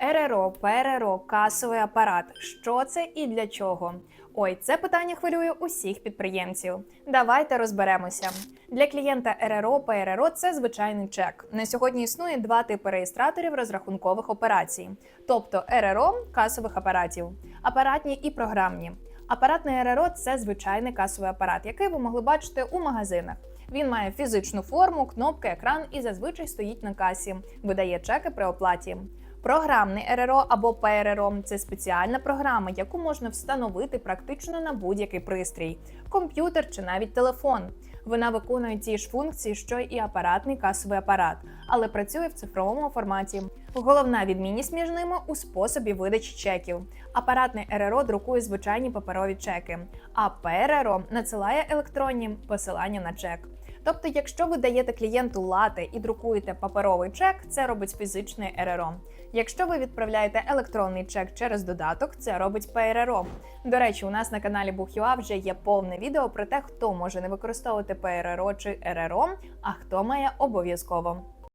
РРО, ПРРО, касовий апарат. Що це і для чого? Ой, це питання хвилює усіх підприємців. Давайте розберемося. Для клієнта РРО, ПРРО це звичайний чек. На сьогодні існує два типи реєстраторів розрахункових операцій, тобто РРО касових апаратів, апаратні і програмні. Апаратний РРО це звичайний касовий апарат, який ви могли бачити у магазинах. Він має фізичну форму, кнопки, екран і зазвичай стоїть на касі, видає чеки при оплаті. Програмний РРО або ПРРО – це спеціальна програма, яку можна встановити практично на будь-який пристрій, комп'ютер чи навіть телефон. Вона виконує ті ж функції, що і апаратний касовий апарат, але працює в цифровому форматі. Головна відмінність між ними у способі видачі чеків. Апаратний РРО друкує звичайні паперові чеки, а ПРРО надсилає електронні посилання на чек. Тобто, якщо ви даєте клієнту лати і друкуєте паперовий чек, це робить фізичний РРО. Якщо ви відправляєте електронний чек через додаток, це робить ПРРО. До речі, у нас на каналі Бухюа вже є повне відео про те, хто може не використовувати ПРРО чи РРО, а хто має обов'язково.